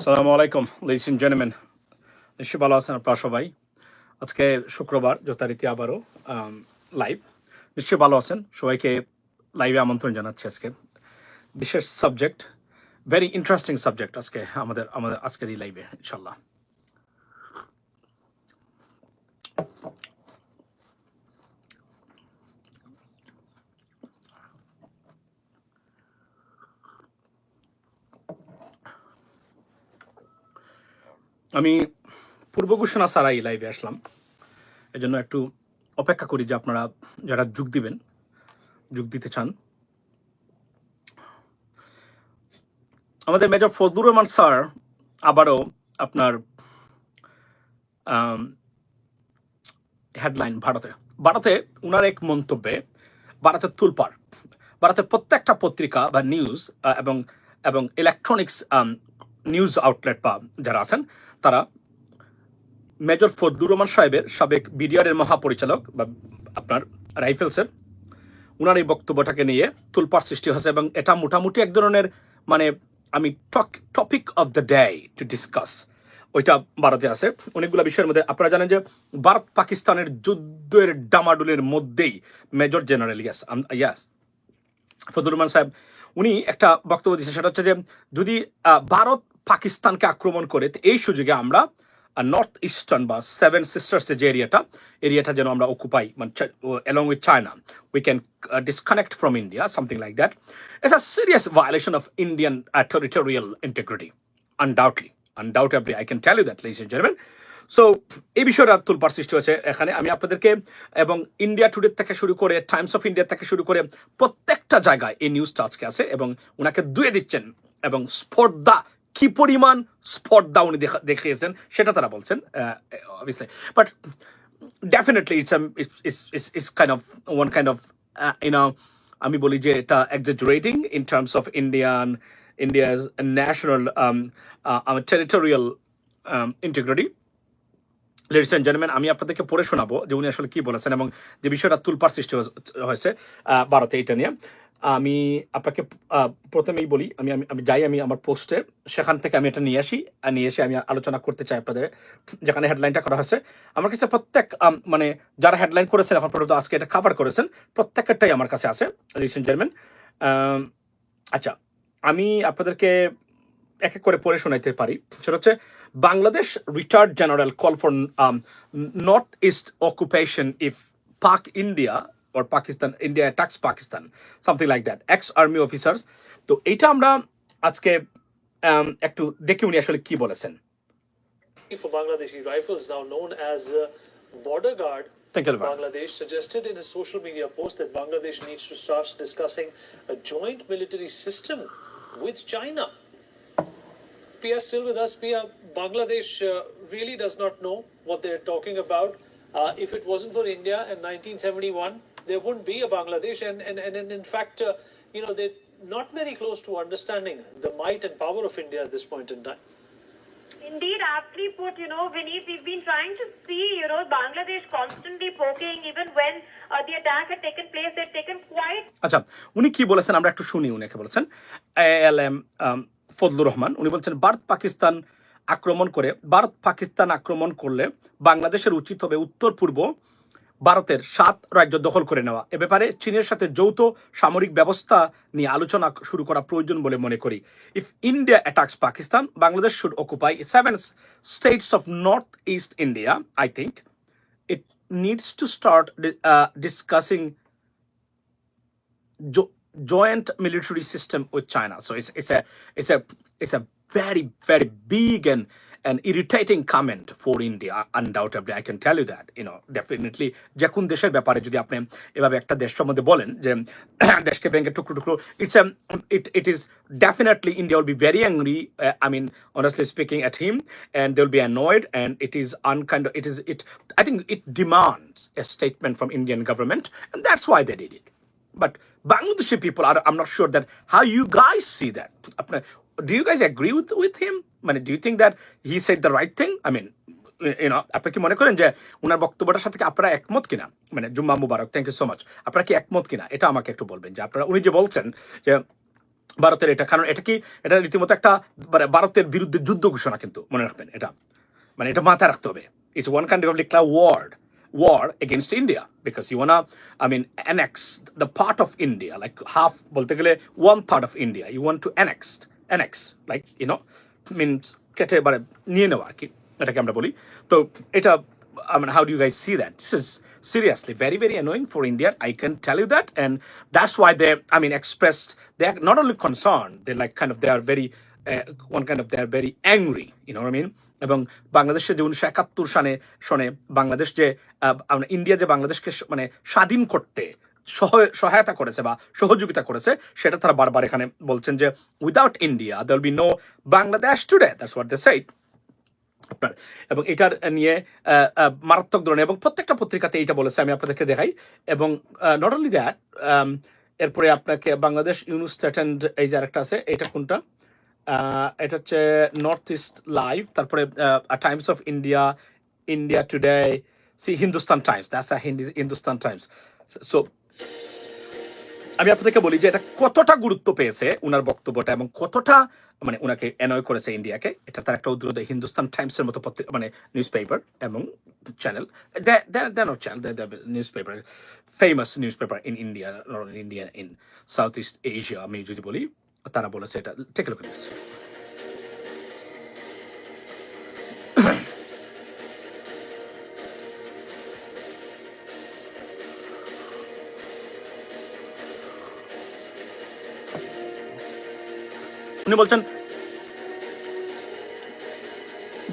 আসসালামু আলাইকুম ladies and gentleman নিশ্চয়ই ভালো আছেন আপনারা সবাই। আজকে শুক্রবার, যথারীতি আবারও লাইভ নিশ্চয়ই ভালো আছেন। সবাইকে লাইভে আমন্ত্রণ জানাচ্ছি আজকে। বিশেষ সাবজেক্ট ভেরি ইন্টারেস্টিং সাবজেক্ট আজকে আমাদের আমাদের, আজকের এই লাইভে ইনশাল্লাহ আমি পূর্ব ঘোষণা ছাড়াই লাইভে আসলাম। এজন্য একটু অপেক্ষা করি যে আপনারা যারা যোগ দিবেন, যোগ দিতে চান। আমাদের মেজর ফজলুর রহমান স্যার আবারও আপনার হেডলাইন ভারতে। ভারতে উনার এক মন্তব্যে ভারতের তুলপার ভারতের প্রত্যেকটা পত্রিকা বা নিউজ এবং এবং ইলেকট্রনিক্স নিউজ আউটলেট বা যারা আছেন তারা মেজর ফজলুর রহমান সাহেবের সাবেক বিডিআরের মহাপরিচালক বা আপনার রাইফেলসের, উনার এই বক্তব্যটাকে নিয়ে তুলপার সৃষ্টি হয়েছে এবং এটা মোটামুটি এক ধরনের মানে আমি talk, topic of the day to discuss. ওইটা ভারতে আছে। অনেকগুলো বিষয়ের মধ্যে আপনারা জানেন যে ভারত পাকিস্তানের যুদ্ধের ডামাডুলের মধ্যেই মেজর জেনারেল ইয়াস ইয়াস ফজলুর রহমান সাহেব, উনি একটা বক্তব্য দিচ্ছেন সেটা হচ্ছে যে যদি ভারত পাকিস্তানকে আক্রমণ করে এই সুযোগে আমরা নর্থ ইস্টার্ন বা সেভেন সিস্টার্স যে এরিয়াটা এরিয়াটা যেন আমরা অকুপাই মানে along with China we can disconnect from India something like that it's a serious violation of Indian territorial integrity undoubtly undoubtably I can tell you that lease gentleman so এই বিষয়টা তুলপার সৃষ্টি হয়েছে এখানে। আমি আপনাদেরকে এবং ইন্ডিয়া টুডে থেকে শুরু করে টাইমস অফ ইন্ডিয়া থেকে শুরু করে প্রত্যেকটা জায়গায় এই নিউজটা আজকে আছে এবং ওনাকে দুয়ে দিচ্ছেন এবং স্পর্ধা কি পরিমাণ স্পর্ধা উনি দেখা- দেখিয়েছেন, সেটা তারা বলছেন but definitely it's it's kind of one kind of you know আমি বলি যে এটা exaggerating in terms of Indian India's national territorial integrity ladies and gentleman আমি আপনাদেরকে পড়ে শোনাবো যে উনি আসলে কি বলেছেন এবং যে বিষয়টা তুলপার সৃষ্টি হয়েছে ভারতে, এটা নিয়ে। আমি আপনাকে প্রথমেই বলি, আমি আমি যাই, আমি আমার পোস্টে সেখান থেকে আমি এটা নিয়ে আসি, আর নিয়ে এসে আমি আলোচনা করতে চাই আপনাদের, যেখানে হেডলাইনটা করা হয়েছে। আমার কাছে প্রত্যেক মানে যারা হেডলাইন করেছেন, এখন পর্যন্ত আজকে এটা কাভার করেছেন, প্রত্যেকটাই আমার কাছে আছে অ্যান্ড জেন্টলম্যান আচ্ছা আমি আপনাদেরকে এক এক করে পড়ে শোনাইতে পারি। সেটা হচ্ছে, Bangladesh retired general call for north east occupation if Pak India or Pakistan India attacks Pakistan something like that ex army officers তো এইটা আমরা আজকে um, একটু দেখি উনি আসলে কি বলেছেন for Bangladeshi rifles, now known as uh, Border Guard, Thank you, Alvar. Bangladesh, suggested in a social media post that Bangladesh needs to start discussing a joint military system with China. Pia, still with us. Pia, Bangladesh uh, really does not know what they're talking about. Uh, if it wasn't for India in 1971, there wouldn't be a Bangladesh. And, and, and, and in fact, uh, you know, they're not very close to understanding the might and power of India at this point in time. Indeed, aptly put, you know, Vineet, we've been trying to see, you know, Bangladesh constantly poking, even when uh, the attack had taken place, they'd taken quite আচ্ছা উনি কি বলেছেন আমরা একটু শুনি উনাকে বলেছেন L M Fazlur Rahman উনি বলছেন ভারত পাকিস্তান আক্রমণ করে ভারত পাকিস্তান আক্রমণ করলে বাংলাদেশের উচিত হবে উত্তর পূর্ব ভারতের সাত রাজ্য দখল করে নেওয়া। এ ব্যাপারে চীনের সাথে যৌথ সামরিক ব্যবস্থা নিয়ে আলোচনা শুরু করা প্রয়োজন বলে মনে করি। If India attacks Pakistan Bangladesh should occupy seven states of north east India I think it needs to start jo- joint military system with China. So it's it's a it's a it's a very and irritating comment for India. Undoubtedly, I can tell you that. You know, definitely. যে কোন দেশের ব্যাপারে যদি আপনি এভাবে একটা দেশ সম্বন্ধে বলেন যে দেশকে ভেঙে টুকরো টুকরো it's it it is definitely India will be very angry. Uh, I mean, honestly speaking, at him, and they'll be annoyed, and it is unkind. It is it. I think it demands a statement from Indian government, and that's why they did it. But Bangladeshi people are, I'm not sure that how you guys see that. Do you guys agree with, with him? মানে, do you think that he said the right thing? I mean, you know, আপনি কি মনে করেন যে ওনার বক্তব্যটার সাথে আপনারা একমত কিনা মানে Jumma Mubarak thank you so much আপনারা কি একমত কিনা এটা আমাকে একটু বলবেন যে আপনারা উনি যে বলছেন যে ভারতের এটা কারণ এটা কি এটা রীতিমতো একটা মানে ভারতের বিরুদ্ধে যুদ্ধ ঘোষণা কিন্তু মনে রাখবেন এটা মানে এটা মাথায় রাখতে হবে it's one kind of declare war war against India because you wanna, I mean, annex the part of India, like half, one part of India. You want to annex, like, you know, means কেটে এবারে নিয়ে নেওয়া আর কি এটাকে আমরা বলি তো এটা I mean, how do you guys see that? This is seriously very, very annoying for India. I can tell you that. And that's why they, I mean, expressed, they're not only concerned, they're like kind of, they are very, uh, one kind of, they are very angry, you know what I mean? এবং বাংলাদেশে যে উনিশশো একাত্তর সালে সনে বাংলাদেশ যে India যে বাংলাদেশকে মানে স্বাধীন করতে সহায়তা করেছে বা সহযোগিতা করেছে, সেটা তারা বারবার এখানে বলছেন যে without India there'll be no Bangladesh today that's what they said এবং এটার নিয়ে মারাত্মক ধরনের এবং প্রত্যেকটা পত্রিকাতে এইটা বলেছে, আমি আপনাদেরকে দেখাই। এবং নট অনলি দ্যাট এরপরে আপনাকে বাংলাদেশ ইউনুস অ্যাটেন্ড এই যে আরেকটা আছে, এটা কোনটা? এটা হচ্ছে নর্থ ইস্ট লাইভ তারপরে Times of India India Today see Hindustan Times that's a Hindustan Times so আমি আপনাদেরকে বলি যে এটা কতটা গুরুত্ব পেয়েছে ওনার বক্তব্যটা এবং কতটা মানে ওনাকে এনয় করেছে ইন্ডিয়াকে এটা তার একটা উদ্রোধ হিন্দুস্তান টাইমসের মতো মানে নিউজ পেপার এবং channel channel newspaper famous newspaper in India in India in south east Asia আমি যদি বলি, তারা বলেছে এটা। টেক উনি বলছেন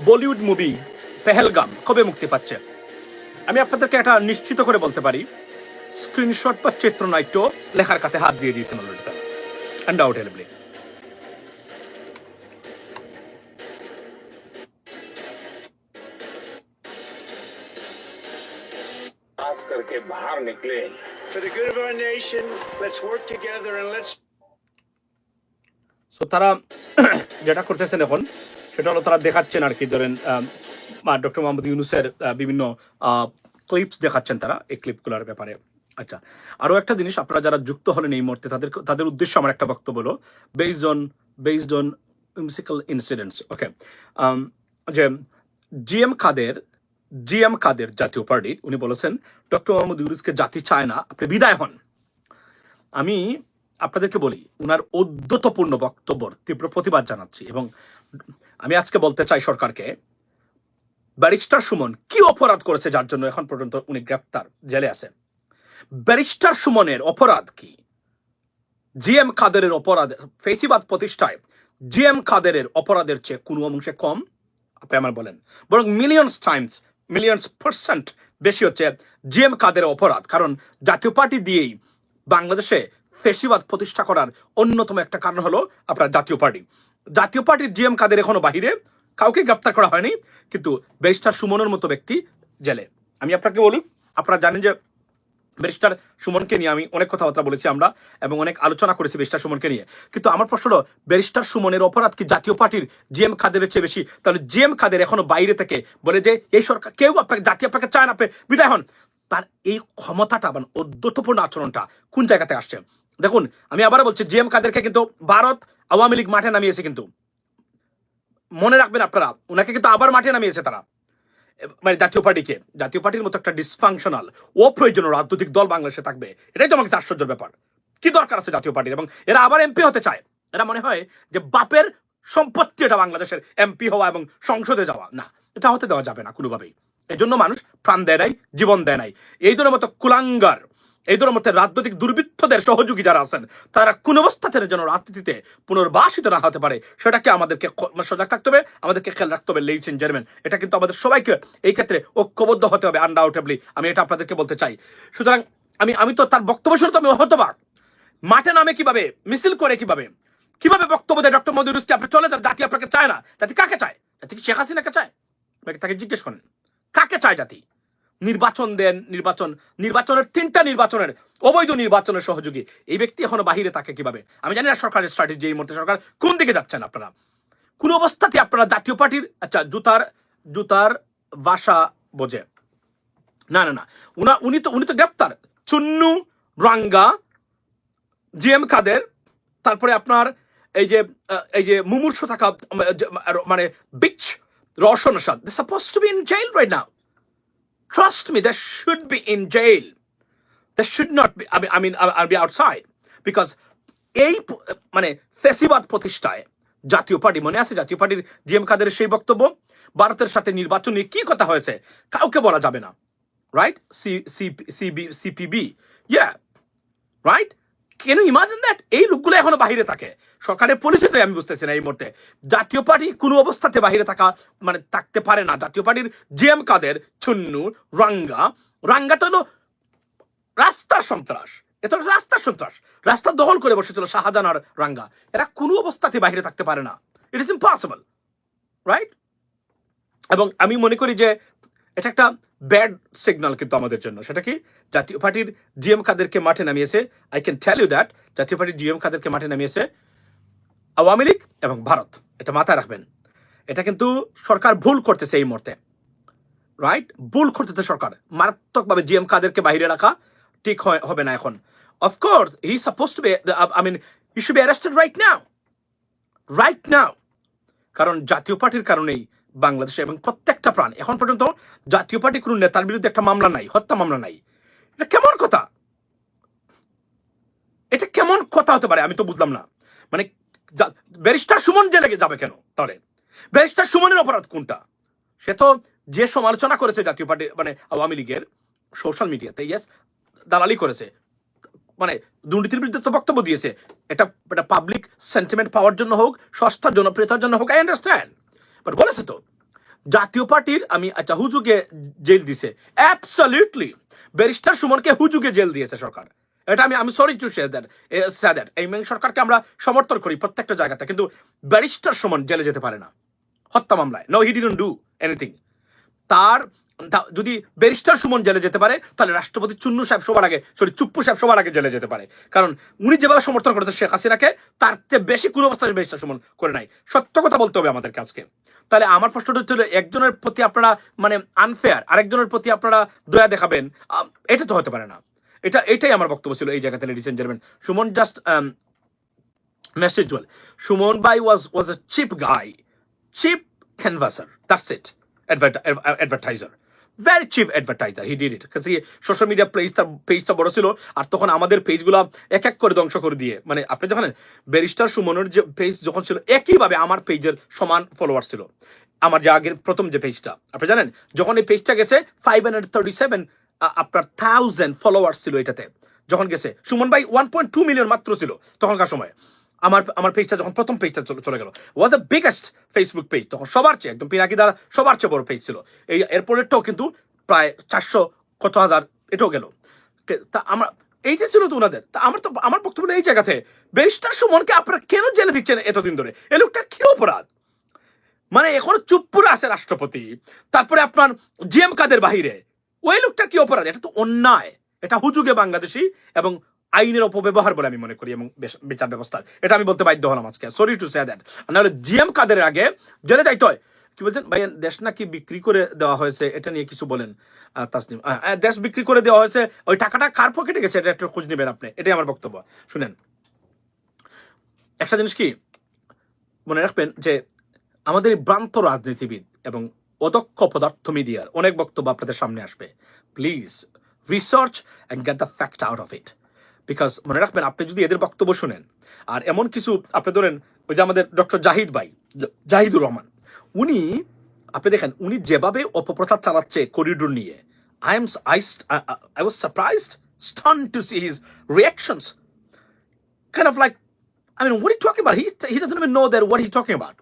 বলিউড মুভি পেহেলগাম কবে মুক্তি পাচ্ছে আমি আপনাদেরকে একটা নিশ্চিত করে বলতে পারি স্ক্রিনশট বা চিত্রনাট্য লেখার কাছে হাত দিয়ে দিয়েছেন অলরেডি তারা আনডাউটেবলি पास करके बाहर निकले For the good of our nation, let's work together and let's so তারা যেটা করতেছেন এখন, সেটা হলো তারা দেখাচ্ছেন আর কি, ধরেন ডক্টর মোহাম্মদ ইউনুসের বিভিন্ন ক্লিপস দেখাচ্ছেন তারা এই ক্লিপগুলোর ব্যাপারে। আচ্ছা আরও একটা জিনিস, আপনারা যারা যুক্ত হলেন এই মুহূর্তে, তাদের তাদের উদ্দেশ্যে আমার একটা বক্তব্য হলো based on based on musical incidents okay যে জিএম কাদের জিএম কাদের জাতীয় পার্টির, উনি বলেছেন, ডক্টর মোহাম্মদ ইউনুসকে জাতি চায় না, আপনি বিদায় হন। আমি আপনাদেরকে বলি ওনার ঔদ্ধত্যপূর্ণ বক্তব্যর তীব্র প্রতিবাদ জানাচ্ছি এবং আমি আজকে বলতে চাই সরকারকে, ব্যারিস্টার সুমন কি অপরাধ করেছে যার জন্য এখন পর্যন্ত উনি গ্রেপ্তার, জেলে আছেন? ব্যারিস্টার সুমনের অপরাধ কি? জিএম কাদেরের অপরাধ, ফেসিবাদ প্রতিষ্ঠায় জিএম কাদেরের অপরাধের চেয়ে কোনো অংশে কম? আপনি আমার বলেন। বরং মিলিয়নস টাইমস মিলিয়নস পার্সেন্ট বেশি হচ্ছে জিএম কাদের অপরাধ। কারণ জাতীয় পার্টি দিয়েই বাংলাদেশে ফেসিবাদ প্রতিষ্ঠা করার অন্যতম একটা কারণ হলো আপনার জাতীয় পার্টি। জাতীয় পার্টির জিএম কাদের এখনও বাহিরে? কাউকে গ্রেফতার করা হয়নি, কিন্তু ব্যারিস্টার সুমনের মতো ব্যক্তি জেলে। আমি আপনাকে বলি, আপনারা জানেন যে ব্যারিস্টার সুমনকে নিয়ে আমি অনেক কথাবার্তা বলেছি আমরা এবং অনেক আলোচনা করেছি ব্যারিস্টার সুমনকে নিয়ে। কিন্তু আমার প্রশ্ন হলো, ব্যারিস্টার সুমনের অপরাধ কি জাতীয় পার্টির জিএম খাদের চেয়ে বেশি? তাহলে জিএম খাদের এখনও বাইরে থেকে বলে যে, এই সরকার, কেউ আপনাকে, জাতি আপনাকে চায় না, আপনি বিদায় হন। তার এই ক্ষমতাটা মানে অদ্যতপূর্ণ আচরণটা কোন জায়গাতে আসছে? দেখুন, আমি আবার বলছি জিএম কাদেরকে কিন্তু ভারত আওয়ামী লীগ মাঠে নামিয়েছে কিন্তু। মনে রাখবেন আপনারা ওনাকে কিন্তু আবার মাঠে নামিয়েছে তারা। মানে জাতীয় পার্টিকে। জাতীয় পার্টির মতো একটা ডিসফাংশনাল অপ্রয়োজনীয় রাজনৈতিক দল বাংলাদেশে থাকবে। এটাই তো আমাকে আশ্চর্যের ব্যাপার। কি দরকার আছে জাতীয় পার্টির? এবং এরা আবার এমপি হতে চায়। এরা মনে হয় যে বাপের সম্পত্তি এটা বাংলাদেশের এমপি হওয়া এবং সংসদে যাওয়া। না, এটা হতে দেওয়া যাবে না কোনোভাবেই। এই জন্য মানুষ প্রাণ দেয় নাই, জীবন দেয় নাই। এই ধরনের মতো কুলাঙ্গার এই ধরনের মতো রাজনৈতিক দুর্বৃত্তদের সহযোগী যারা আছেন, তারা কোন অবস্থাতে যেন রাজনীতিতে পুনর্বাসিত না হতে পারে, সেটাকে আমাদেরকে মানে সজাগ থাকতে হবে, আমাদেরকে খেয়াল রাখতে হবে লেডিস এন্ড জেন্টলম্যান এটা কিন্তু আমাদের সবাইকে এই ক্ষেত্রে ঐক্যবদ্ধ হতে হবে আনডাউটেবলি আমি এটা আপনাদেরকে বলতে চাই। সুতরাং আমি আমি তো তার বক্তব্য শুনে তো আমি হতবাক। মাঠে নামে কীভাবে, মিছিল করে কীভাবে কীভাবে বক্তব্য দেয় ডক্টর মোদী রুসকে আপনি চলে যান, জাতি আপনাকে চায় না। জাতি কাকে চায়? জাতি কি শেখ হাসিনাকে চায়? তাকে জিজ্ঞেস করেন। কাকে চায় জাতি? নির্বাচন দেন, নির্বাচন, নির্বাচনের তিনটা নির্বাচনের অবৈধ নির্বাচনের সহযোগী। এই ব্যক্তি এখনও বাহিরে থাকে কীভাবে? আমি জানি না সরকারের স্ট্র্যাটেজি এই মুহূর্তে সরকার কোন দিকে যাচ্ছেন আপনারা। কোন অবস্থাতে আপনারা জাতীয় পার্টির আচ্ছা জুতার জুতার ভাষা বোঝে। না না না। উনা, উনি তো উনি তো গ্রেফতার। চুন্নু রাঙ্গা জি এম কাদের তারপরে আপনার এই যে এই যে মুমূর্ষ থাকা মানে beach Roushan Asad. They suppose to be in jail right now trust me they should be in jail they should not be I mean I mean I be outside because এই মানে ফেসিবাদ প্রতিষ্ঠায় জাতীয় পার্টি, মনে আছে জাতীয় পার্টির GM কাদের সেই বক্তব্য? ভারতের সাথে নির্বাচন কি কথা হয়েছে? কাউকে বলা যাবে না right C CPB yeah right can imagine that এই লোকগুলো এখনও বাহিরে থাকে। সরকারের পলিসিটাই আমি বুঝতেছি না এই মুহূর্তে। জাতীয় পার্টি কোনো অবস্থাতে বাহিরে থাকা মানে থাকতে পারে না। জাতীয় পার্টির জিএম কাদের? চুন্নু, রাঙ্গা। রাঙ্গা তো হলো রাস্তার সন্ত্রাস। এ তো রাস্তার সন্ত্রাস। রাস্তা দখল করে বসেছিল শাহজাহান আর রাঙ্গা। এরা কোনো অবস্থাতে বাহিরে থাকতে পারে না। ইট ইস ইম্পসিবল রাইট এবং আমি মনে করি যে এটা একটা ব্যাড সিগন্যাল কিন্তু আমাদের জন্য। সেটা কি? জাতীয় পার্টির জিএম কাদেরকে মাঠে নামিয়েছে। I can tell you that জাতীয় পার্টির জিএম কাদেরকে মাঠে নামিয়েছে আওয়ামী লীগ এবং ভারত। এটা মাথায় রাখবেন। এটা কিন্তু সরকার ভুল করতেছে এই মুহূর্তে। রাইট ভুল করতেছে সরকার। মারাত্মকভাবে জিএম কাদেরকে বাইরে রাখা ঠিক হবে না এখন। Of course he suppose to be I mean he should be arrested right now right now কারণ জাতীয় পার্টির কারণেই বাংলাদেশে এবং প্রত্যেকটা প্রাণ। এখন পর্যন্ত জাতীয় পার্টি কোনো নেতার বিরুদ্ধে একটা মামলা নাই, হত্যা মামলা নাই। এটা কেমন কথা? এটা কেমন কথা হতে পারে? আমি তো বুঝলাম না। মানে ব্যারিস্টার সুমন জেলে যাবে কেন? তাহলে ব্যারিস্টার সুমনের অপরাধ কোনটা? সে তো যে সমালোচনা করেছে জাতীয় পার্টি মানে আওয়ামী লীগের সোশ্যাল মিডিয়াতে ইয়েস দালালি করেছে। মানে দুর্নীতির বিরুদ্ধে তো বক্তব্য দিয়েছে। এটা এটা পাবলিক সেন্টিমেন্ট পাওয়ার জন্য হোক, সস্তা, জনপ্রিয়তার জন্য হোক আই আন্ডারস্ট্যান্ড বাট বলেছে তো জাতীয় পার্টির আমি আচ্ছা হুজুকে জেল দিছে অ্যাবসলিউটলি ব্যারিস্টার সুমনকে হুজুকে জেল দিয়েছে সরকার এটা আমি আমি সরি টু শেয়ার দ্যাট এই মেন সরকারকে আমরা সমর্থন করি প্রত্যেকটা জায়গাতে, কিন্তু ব্যারিস্টার সুমন জেলে যেতে পারে না। হত্যা মামলায়। No he didn't do anything তার যদি ব্যারিস্টার সুমন জেলে যেতে পারে, তাহলে রাষ্ট্রপতি চুন্নু সাহেব সবার আগে সরি চুপ্পু সাহেব সবার আগে জেলে যেতে পারে। কারণ উনি যেভাবে সমর্থন করেছে শেখ হাসিনাকে, তার চেয়ে বেশি কোনো অবস্থায় ব্যারিস্টার সুমন করে নাই। সত্য কথা বলতে হবে আমাদেরকে আজকে। তাহলে আমার প্রশ্নটা হচ্ছিল একজনের প্রতি আপনারা মানে আনফেয়ার আরেকজনের প্রতি আপনারা দয়া দেখাবেন এটা তো হতে পারে না। এটা, এটাই আমার বক্তব্য ছিল এই জায়গাতে ladies and gentleman Suman just message well Suman by was was a cheap guy cheap canvasser that's it advertiser very cheap advertiser he did it কাছে সোশ্যাল মিডিয়া পেজটা পেজটা বড় ছিল, আর তখন আমাদের পেজগুলো এক এক করে ধ্বংস করে দিয়ে। মানে আপনি যখন ব্যারিস্টার সুমনের যে পেজ যখন ছিল, একইভাবে আমার পেজের সমান ফলোয়ার ছিল। আমার যে আগের প্রথম যে পেজটা আপনি জানেন, যখন এই পেজটা গেছে ফাইভ হান্ড্রেড থার্টি সেভেন আপনার থাউজেন্ড ফলোয়ার্স ছিল এটাতে। যখন গেছে, সুমন ভাই ওয়ান পয়েন্ট টু মিলিয়ন মাত্র ছিল তখনকার সময়। আমার আমার পেজটা যখন প্রথম পেজটা চলে গেল was the biggest Facebook page তখন সবার চেয়ে, একদম পিনাকি দ্বারা সবার চেয়ে বড় পেজ ছিল। এই এরপরেরটাও কিন্তু প্রায় চারশো কত হাজার এটাও গেল। তা আমার, এইটা ছিল তো ওনাদের। তা আমার তো, আমার বক্তব্য এই জায়গাতে ব্যারিস্টার সুমনকে আপনারা কেন জেলে দিচ্ছেন এতদিন ধরে? এ লোকটা কি অপরাধ? মানে এখনও চুপ করে আছে রাষ্ট্রপতি, তারপরে আপনার জিএম কাদের বাহিরে, ওই লোকটা কি অপরাধ? এটা তো অন্যায়। এটা হুজুগে বাংলাদেশি এবং আইনের অপব্যবহার বলে আমি মনে করি এবং বিচার ব্যবস্থার এটা আমি বলতে বাধ্য হলাম আজকে। সরি টু সে দ্যাট নাহলে জিএম কাদের আগে? জেলে যাইতে হয়। কি বলছেন? ভাই, দেশ নাকি বিক্রি করে দেওয়া হয়েছে, এটা নিয়ে কিছু বলেন তাসনিম। দেশ বিক্রি করে দেওয়া হয়েছে, ওই টাকাটা কার পকেটে গেছে? এটা একটু খোঁজ নেবেন আপনি। এটাই আমার বক্তব্য। শুনেন। একটা জিনিস কি? মনে রাখবেন যে আমাদের এই ভ্রান্ত রাজনীতিবিদ এবং অদক্ষ পদার্থ মিডিয়ার অনেক বক্তব্য আপনাদের সামনে আসবে। Please research and get the fact out of it because মনে রাখবেন আপনি যদি এদের বক্তব্য শুনেন আর এমন কিছু আপনি ধরেন ওই যে আমাদের ডক্টর জাহিদ ভাই জাহিদুর রহমান উনি আপনি দেখেন উনি যেভাবে অপপ্রচার চালাচ্ছে করিডোর নিয়ে I am I I was surprised stun to see his reactions of like, I mean, what are you talking about? He, he doesn't even know that what he's talking about.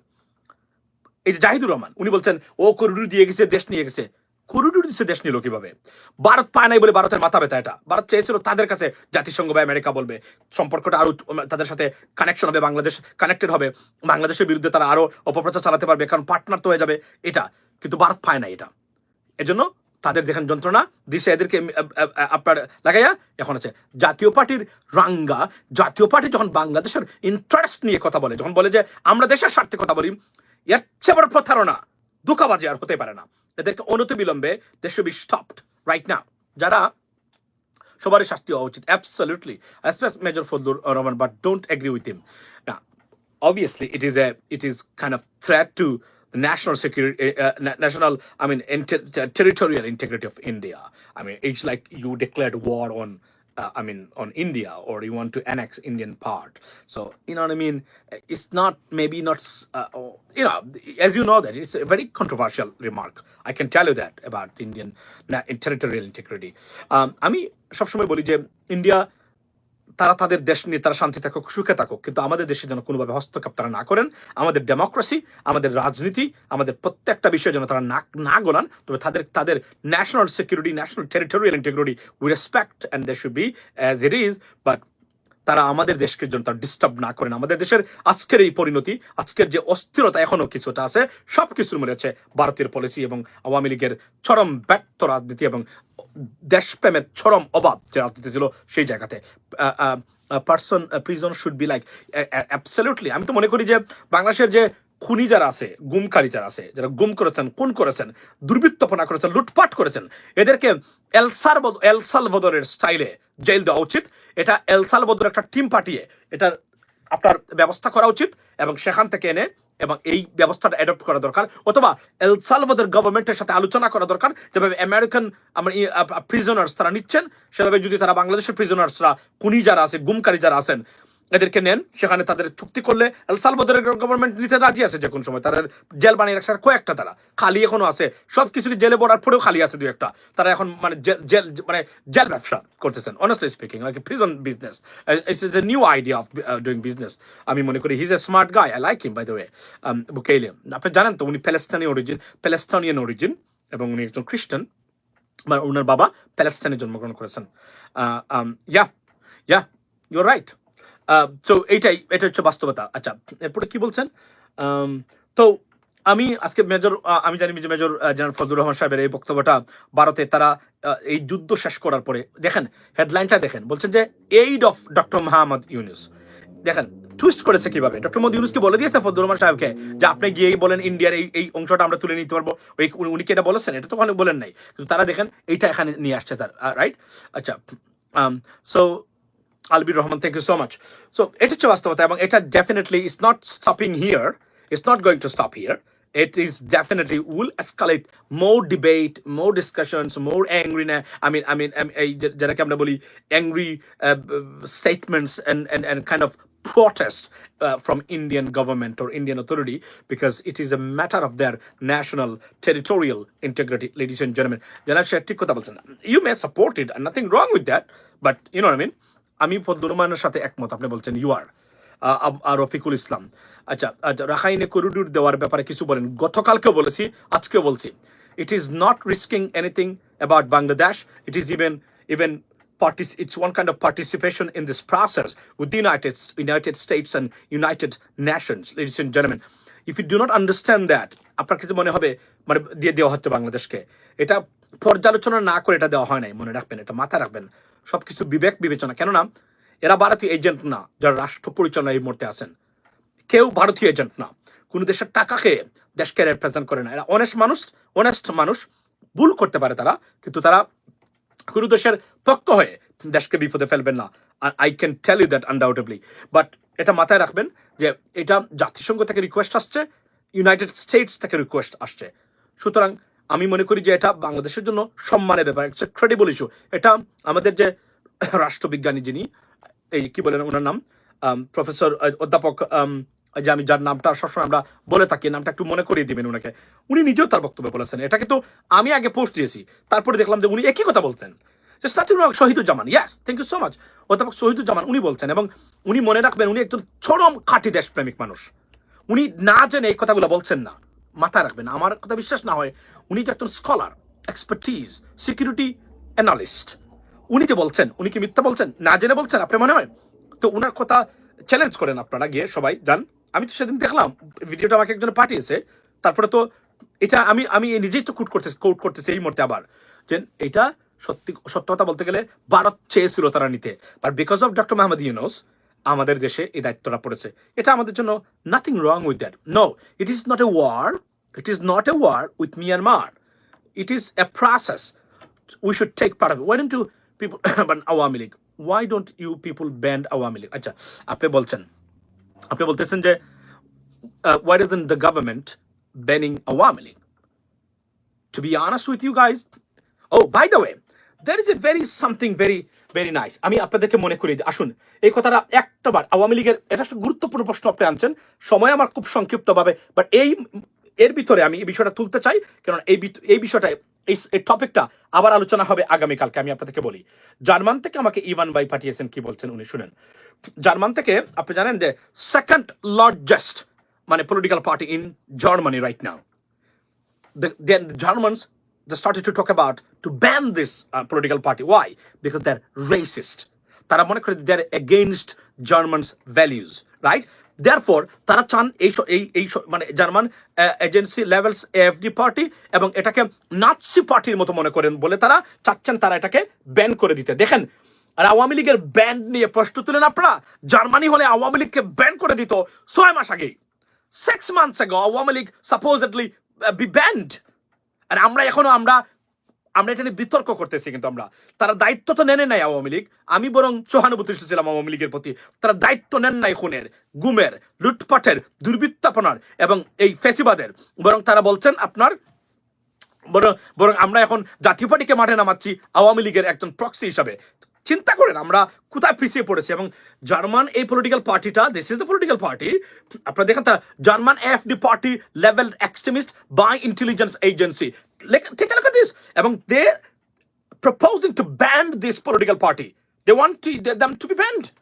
এই যে জাহিদুর রহমান উনি বলছেন ও corridor দিয়ে গেছে দেশ নিয়ে গেছে corridor দিচ্ছে দেশ নিল কীভাবে? ভারত পায় নাই বলে ভারতের মাথা ব্যথা এটা। ভারত চেয়েছিল তাদের কাছে জাতিসংঘ বা আমেরিকা বলবে। সম্পর্কটা আরও তাদের সাথে কানেকশন হবে, বাংলাদেশ কানেক্টেড হবে। বাংলাদেশের বিরুদ্ধে তারা আরও অপপ্রচার চালাতে পারবে, কারণ পার্টনার তো হয়ে যাবে এটা। কিন্তু ভারত পায় না এটা। এজন্য তাদের দেখেন যন্ত্রণা দিছে এদেরকে আপনার লাগাইয়া এখন আছে। জাতীয় পার্টির রাঙ্গা, জাতীয় পার্টি যখন বাংলাদেশের ইন্টারেস্ট নিয়ে কথা বলে, যখন বলে যে আমরা দেশের স্বার্থে কথা বলি, এর চেয়ে বড় প্রতারণা দুঃখাবাজি আর হতে পারে না এদেরকে অনতি বিলম্বে they should be stopped right না যারা সবারই শাস্তি হওয়া উচিত absolutely respect major Fazlur Rahman but don't agree with him না obviously it is a it is kind of threat to the national security uh, uh, national i mean inter- territorial integrity of india i mean it's like you declared war on uh, i mean on india or you want to annex indian part so you know what i mean it's not maybe not s- uh, oh, you know as you know that it's a very controversial remark i can tell you that about indian na- territorial integrity um, আমি সবসময় বলি যে India তারা তাদের দেশ নিয়ে তারা শান্তি থাকুক, সুখে থাকুক। কিন্তু আমাদের দেশে যেন কোনোভাবে হস্তক্ষেপ তারা না করেন, আমাদের ডেমোক্রেসি আমাদের রাজনীতি, আমাদের প্রত্যেকটা বিষয়ে যেন তারা না না গোলান, তবে তাদের তাদের national security national territorial integrity we respect and they should be as it is but তারা আমাদের দেশকে জন্য তারা ডিস্টার্ব না করেন। আমাদের দেশের আজকের এই পরিণতি, আজকের যে অস্থিরতা এখনও কিছুটা আছে সব কিছুর মনে হচ্ছে ভারতের পলিসি এবং আওয়ামী লীগের চরম ব্যর্থ রাজনীতি এবং দেশপ্রেমের চরম অভাব যে রাজনীতি ছিল সেই জায়গাতে। Person prison should be like absolutely আমি তো মনে করি যে বাংলাদেশের যে খুনি যারা আছে গুমকারী যারা আছে, যারা গুম করেছেন, খুন করেছেন, দুর্বৃত্তপনা করেছেন, লুটপাট করেছেন, এদেরকে এলসালবদ এলসালভদরের স্টাইলে জেল দেওয়া উচিত। এটা এলসালভদর একটা টিম পাঠিয়ে এটার আপনার ব্যবস্থা করা উচিত এবং সেখান থেকে এনে এবং এই ব্যবস্থাটা অ্যাডপ্ট করা দরকার। অথবা এল সালভাদর গভর্নমেন্টের সাথে আলোচনা করা দরকার। যেভাবে আমেরিকান আমার প্রিজনার্স তারা নিচ্ছেন, সেভাবে যদি তারা বাংলাদেশের প্রিজনার্সরা খুনি যারা আছে, গুমকারী যারা আছেন এদেরকে নেন। সেখানে তাদের চুক্তি করলে এল গভর্নমেন্ট নিতে রাজি আছে যে কোনো সময়। তারা জেল বানিয়ে রাখছে কয়েকটা তারা। খালি এখনও আছে। সব কিছু জেলে পড়ার পরেও খালি আছে দু একটা। তারা এখন মানে জেল মানে জেল ব্যবসা করতেছেন। Honestly speaking like prison business it's is a new idea of doing business আমি মনে করি he's a smart guy I like him by the way বুকেইলে আপনি জানেন তো, উনি প্যালেস্টানি অরিজিন প্যালেস্টানিয়ান অরিজিন এবং উনি একজন খ্রিস্টান ওনার বাবা প্যালেস্টাইনে জন্মগ্রহণ করেছেন। Yeah yeah you're right so এইটাই, এটা হচ্ছে বাস্তবতা। আচ্ছা এরপরে কি বলছেন? তো আমি আজকে মেজর আমি জানি যে মেজর জেনারেল ফজলুর রহমান সাহেবের এই বক্তব্যটা ভারতে তারা এই যুদ্ধ শেষ করার পরে, দেখেন হেডলাইনটা দেখেন, বলছেন যে aide of doctor Mahmud Yunus দেখেন টুইস্ট করেছে কীভাবে? ডক্টর মোদী ইউনুসকে বলে দিয়েছে ফজলুর রহমান সাহেবকে? যে আপনি গিয়েই বলেন, ইন্ডিয়ার এই এই অংশটা আমরা তুলে নিতে পারব। ওই উনি কি এটা বলেছেন? এটা তো ওখানে বলেন নাই। কিন্তু তারা দেখেন, এইটা এখানে নিয়ে আসছে তার রাইট আচ্ছা so Albir Rahman thank you so much so এটা হচ্ছে বাস্তবতা এবং এটা definitely is not stopping here it's not going to stop here it is definitely will escalate more debate, more discussions, more angry. I mean, I mean, um, এই যে- যেটাকে আমরা বলি angry uh, b- statements and, and, and kind of protest uh, from Indian government or Indian authority because it is a matter of their national territorial integrity, ladies and gentlemen. জনাব শেখ ঠিক কথা বলছেন you may support it and nothing wrong with that, but you know what I mean. আমি ফজলুর রহমানের সাথে একমত আপনি বলছেন ইউ আর রফিকুল ইসলাম। আচ্ছা আচ্ছা রাখাইনে করিডোর দেওয়ার ব্যাপারে কিছু বলেন। গতকালকেও বলেছি আজকেও বলছি। It is not risking anything about Bangladesh it is even even it's one kind of participation in this process with the United United States and United Nations, ladies and gentlemen. If you do not understand that, আপনার কিছু মনে হবে মানে দিয়ে দেওয়া হচ্ছে বাংলাদেশকে। এটা পর্যালোচনা না করে এটা দেওয়া হয় নাই মনে রাখবেন এটা মাথায় রাখবেন। সবকিছু বিবেক বিবেচনা। কেননা, এরা ভারতীয় এজেন্ট না, যারা রাষ্ট্র পরিচালনা এই মুহূর্তে আছেন। কেউ ভারতীয় এজেন্ট না। কোনো দেশের টাকা খেয়ে দেশকে রিপ্রেজেন্ট করে না। এরা অনেস্ট মানুষ অনেস্ট মানুষ। ভুল করতে পারে তারা, কিন্তু তারা কোনো দেশের পক্ষ হয়ে দেশকে বিপদে ফেলবেন না। আর I can tell you that undoubtedly but এটা মাথায় রাখবেন যে এটা জাতিসংঘ থেকে রিকোয়েস্ট আসছে ইউনাইটেড স্টেটস থেকে রিকোয়েস্ট আসছে। সুতরাং আমি মনে করি যে এটা বাংলাদেশের জন্য সম্মানের ব্যাপার ইটস ক্রেডিবল ইস্যু এটা আমাদের যে রাষ্ট্রবিজ্ঞানী যিনি, এই কি বলেন ওনার নাম প্রফেসর অধ্যাপক যে আমি যার নামটা সবসময় আমরা বলে থাকি, নামটা একটু মনে করিয়ে দিবেন ওনাকে উনি নিজেও তার বক্তব্য বলেছেন, এটা কিন্তু আমি আগে পোস্ট দিয়েছি, তারপরে দেখলাম যে উনি একই কথা বলছেন। Just nothing wrong Shahiduzzaman yes thank you so much অধ্যাপক শহীদুজ্জামান উনি বলছেন, এবং উনি মনে রাখবেন উনি একজন চরম খাঁটি দেশপ্রেমিক মানুষ। উনি না জেনে এই কথাগুলো বলছেন না, মাথায় রাখবেন, আমার কথা বিশ্বাস না হয় উনি যে একজন স্কলার এক্সপার্টিজ সিকিউরিটি অ্যানালিস্ট উনি যে বলছেন, উনি কি মিথ্যা বলছেন? না জেনে বলছেন, আপনার মনে হয়? তো উনার কথা চ্যালেঞ্জ করেন আপনারা গিয়ে সবাই, যান। আমি তো সেদিন দেখলাম ভিডিওটা আমাকে একজন পাঠিয়েছে, তারপরে তো এটা আমি আমি নিজেই তো কুট করতেছি কোট করতেছি এই মুহূর্তে আবার, যে এটা সত্যি, সত্য কথা বলতে গেলে ভারত চেয়েছিল তারা নিতে but because of doctor Mahmud Yunus আমাদের দেশে এই দায়িত্বটা পড়েছে। এটা আমাদের জন্য nothing wrong with that no it is not a war it is not a war with Myanmar. it is a process we should take part of it. Why don't you people ban Awami League why don't you people ban Awami League? আচ্ছা আপনি বলছেন আপনি বলতেছেন যে uh, why doesn't the government banning Awami League to be honest with you guys oh by the way there is a very something very very nice আমি আপনাদেরকে মনে করিয়ে দিই আসুন এই কথাটা একটাবার আওয়ামী লীগের এটা একটা গুরুত্বপূর্ণ প্রশ্ন আপনি আনছেন সময় আমার খুব সংক্ষিপ্তভাবে বাট এই এর ভিতরে আমি এই বিষয়টা তুলতে চাই কারণ এই এই বিষয়টা এই টপিকটা আবার আলোচনা হবে আগামীকালকে আমি আপনাদেরকে বলি জার্মান থেকে আমাকে ইভান ভাই পাঠিয়েছেন কি বলছেন উনি শুনেন জার্মান থেকে আপনি জানেন যে সেকেন্ড লার্জেস্ট মানে political party in Germany right now the Germans they started to talk about to ban this uh, political party. Why? Because they're racist. তারা মনে করে they're against Germans' values, right? Therefore, তারা চান এই এই এই মানে German agency levels AfD party এবং এটাকে নাৎসি পার্টির মতো মনে করেন বলে তারা চাচ্ছেন তারা এটাকে ব্যান করে দিতে। দেখেন আর আওয়ামী লীগের ব্যান্ড নিয়ে প্রশ্ন তুলেন আপনারা? জার্মানি হলে আওয়ামী লীগকে ব্যান করে দিত ছয় মাস আগেই। Six months ago Awami League supposedly be banned আর আমরা এখনও আমরা আমরা এটা নিয়ে বিতর্ক করতেছি কিন্তু আমরা। তারা দায়িত্ব তো নেনে নাই আওয়ামী লীগ। আমি বরং সহানুভূতিশীল ছিলাম আওয়ামী লীগের প্রতি। তারা দায়িত্ব নেন নাই খুনের, গুমের, লুটপাটের, দুর্বৃত্তাপনার এবং এই ফেসিবাদের। বরং তারা বলছেন আপনার, বরং বরং আমরা এখন জাতীয় পার্টিকে মাঠে নামাচ্ছি আওয়ামী লীগের একজন প্রক্সি হিসাবে। চিন্তা করেন, আমরা কোথায় পিছিয়ে পড়েছি এবং জার্মান এই পলিটিক্যাল পার্টিটা this is the political party আপনারা দেখেন তারা German AfD party level extremist by intelligence agency ঠিক আছে দিস এবং দে proposing to ban this political party. They want to, them to be banned.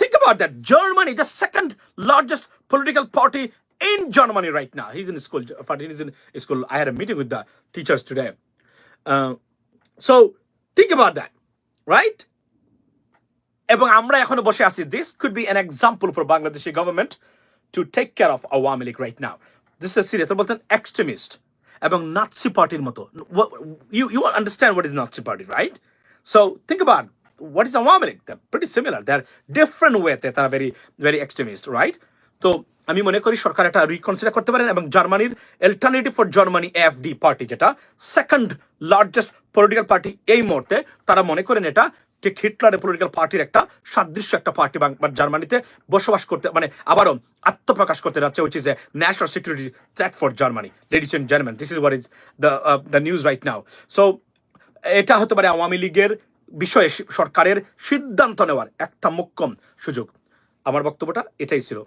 Think about that. Germany, the second largest political party in Germany right now. He's in school. Fadin is in school. I had a meeting with the teachers today. Uh, so think about that, right? এবং আমরা এখনো বসে আছি this could be an example for Bangladeshi government to take care of Awami League right now this is serious বলতেন extremist এবং Nazi পার্টির মতো। You you understand what is Nazi party right so think about what is Awami League the pretty similar they're different ওয়েতে তারা very very extremist right তো আমি মনে করি সরকার এটা রিকনসিডার করতে পারেন এবং জার্মানির alternative for Germany AfD party যেটা সেকেন্ড লার্জেস্ট পলিটিক্যাল পার্টি এই মুহূর্তে, তারা মনে করেন এটা ঠিক হিটলারের পলিটিক্যাল পার্টির একটা সাদৃশ্য একটা পার্টি জার্মানিতে বসবাস করতে মানে আবারও আত্মপ্রকাশ করতে যাচ্ছে which is a national security threat for Germany ladies and German this is what is the the news right now so এটা হতে পারে আওয়ামী লীগের বিষয়ে সরকারের সিদ্ধান্ত নেওয়ার একটা মোক্ষম সুযোগ। আমার বক্তব্যটা এটাই ছিল।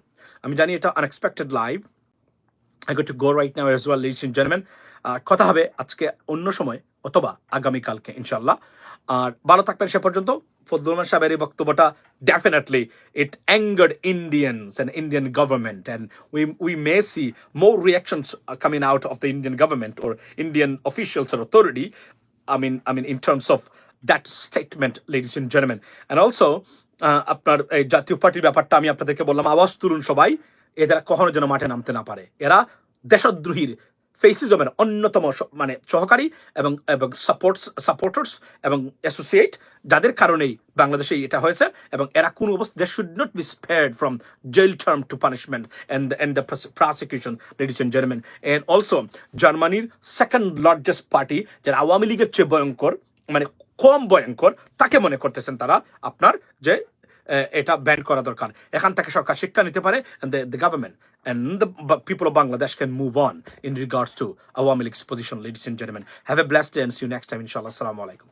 আমি জানি এটা unexpected live I go to go right now as well ladies and gentleman কথা হবে আজকে অন্য সময় অথবা আগামীকালকে ইনশাল্লাহ আর ভালো থাকবেন সে পর্যন্ত। ফজলুর রহমান সাহেবের এই বক্তব্যটা definitely it angered Indians and Indian government and we we may see more reactions coming out of the Indian government or Indian officials authority I mean, I mean, in terms of that statement, ladies and gentlemen, and also ah, আপনার এই জাতীয় পার্টির ব্যাপারটা আমি আপনাদেরকে বললাম আওয়াজ তুলুন সবাই। এরা কখনো যেন মাঠে নামতে না পারে এরা দেশদ্রোহীর ফেসিজমের অন্যতম মানে সহকারী এবং এবং সাপোর্টস সাপোর্টার্স এবং অ্যাসোসিয়েট যাদের কারণেই বাংলাদেশে এটা হয়েছে এবং এরা কোন অবস্থা they should not be spared from jail term to punishment and and the prosecution ladies and gentleman and also জার্মানির সেকেন্ড লার্জেস্ট পার্টি যারা আওয়ামী লীগের চেয়ে ভয়ঙ্কর মানে কম ভয়ঙ্কর, তাকে মনে করতেছেন তারা আপনার যে এটা ব্যান করা দরকার এখান থেকে সরকার শিক্ষা নিতে পারে the government and the people of Bangladesh can move on in regards to Awami League's position, ladies and gentlemen. Have a blessed day and see you next time, inshallah. Assalamu alaikum.